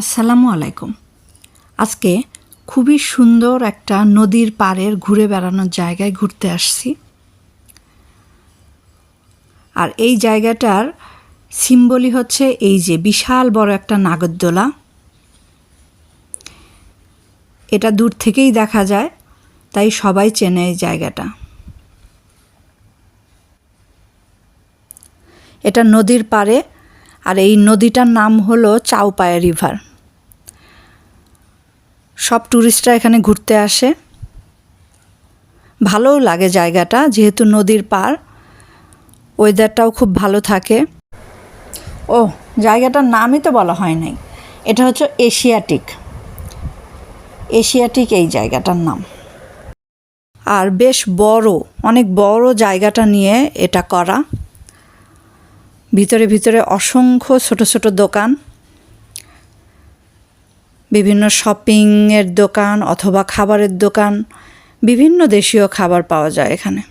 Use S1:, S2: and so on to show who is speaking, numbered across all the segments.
S1: আসসালামু আলাইকুম। আজকে খুবই সুন্দর একটা নদীর পাড়ের ঘুরে বেড়ানোর জায়গায় ঘুরতে আসছি। আর এই জায়গাটার সিম্বলই হচ্ছে এই যে বিশাল বড় একটা নাগরদোলা। এটা দূর থেকেই দেখা যায়, তাই সবাই চেনে এই জায়গাটা। এটা নদীর পাড়ে আর এই নদীটার নাম হলো চাউপায়া রিভার। সব ট্যুরিস্টরা এখানে ঘুরতে আসে। ভালোও লাগে জায়গাটা, যেহেতু নদীর পার ওয়েদারটাও খুব ভালো থাকে। ও, জায়গাটার নামই তো বলা হয় নাই। এটা হচ্ছে এশিয়াটিক। এশিয়াটিক এই জায়গাটার নাম। আর বেশ বড়, অনেক বড় জায়গাটা নিয়ে এটা করা। ভিতরে ভিতরে অসংখ্য ছোট ছোট দোকান, বিভিন্ন শপিংয়ের দোকান অথবা খাবারের দোকান, বিভিন্ন দেশীয় খাবার পাওয়া যায় এখানে।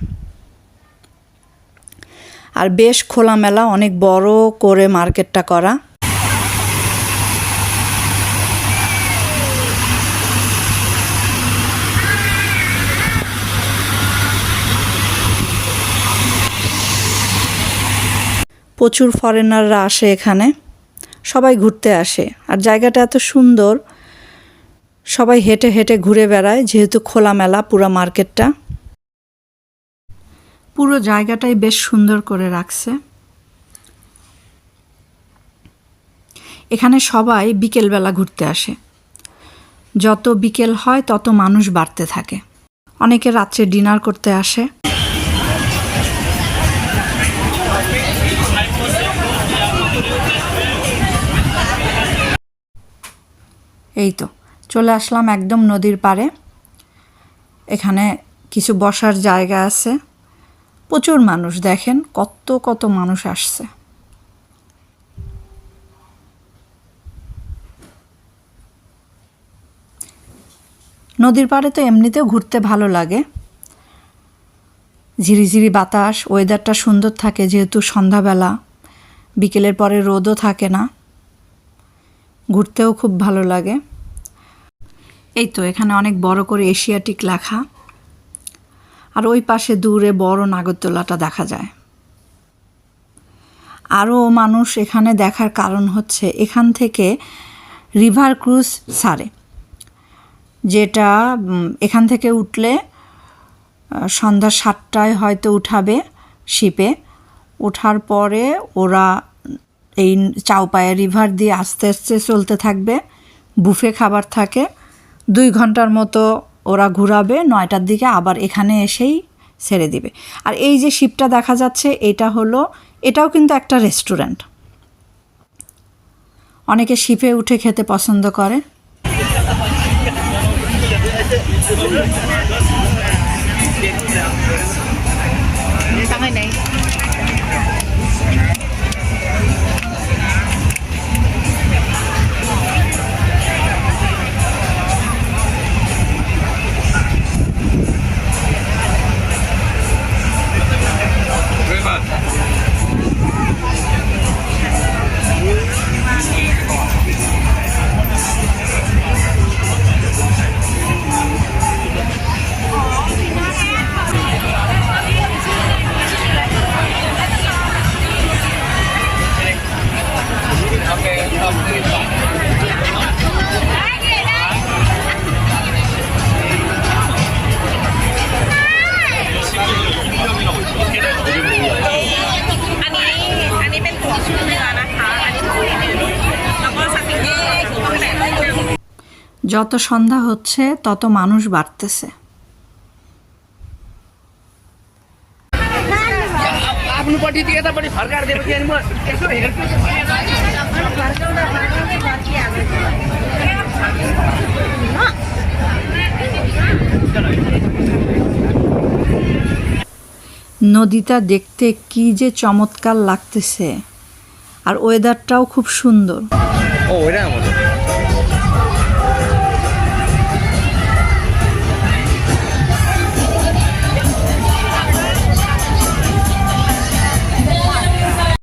S1: আর বেশ খোলামেলা, অনেক বড় করে মার্কেটটা করা। প্রচুর ফরেনাররা আসে এখানে। সবাই ঘুরতে আসে। আর জায়গাটা এত সুন্দর, সবাই হেঁটে হেঁটে ঘুরে বেড়ায়, যেহেতু খোলামেলা পুরো মার্কেটটা। পুরো জায়গাটাই বেশ সুন্দর করে রাখছে। এখানে সবাই বিকেলবেলা ঘুরতে আসে। যত বিকেল হয়, তত মানুষ বাড়তে থাকে। অনেকে রাত্রে ডিনার করতে আসে। এই তো, চলে আসলাম একদম নদীর পাড়ে। এখানে কিছু বসার জায়গা আছে। প্রচুর মানুষ, দেখেন কত কত মানুষ আসছে। নদীর পাড়ে তো এমনিতেও ঘুরতে ভালো লাগে। ঝিরিঝিরি বাতাস ওয়েদারটা সুন্দর থাকে যেহেতু সন্ধ্যাবেলা। বিকেলের পরে রোদও থাকে না। ঘুরতেও খুব ভালো লাগে। এই তো এখানে অনেক বড় করে এশিয়াটিক লেখা। আর ওই পাশে দূরে বড় নাগরদোলাটা দেখা যায়। আরও মানুষ এখানে দেখার কারণ হচ্ছে এখান থেকে রিভার ক্রুজ সারে, যেটা এখান থেকে উঠলে সন্ধ্যা সাতটায় হয়তো উঠাবে শিপে। ওঠার পরে ওরা এই চাউপায়া রিভার দিয়ে আস্তে আস্তে চলতে থাকবে। বুফে খাবার থাকে। দুই ঘণ্টার মতো ওরা ঘুরাবে, নয়টার দিকে আবার এখানে এসেই ছেড়ে দিবে। আর এই যে শিপটা দেখা যাচ্ছে, এটা হলো, এটাও কিন্তু একটা রেস্টুরেন্ট অনেকে শিপে উঠে খেতে পছন্দ করে। যত সন্ধ্যা হচ্ছে তত মানুষ বাড়তেছে। নদীটা দেখতে কি যে চমৎকার লাগতেছে। আর ওয়েদারটাও খুব সুন্দর।
S2: ও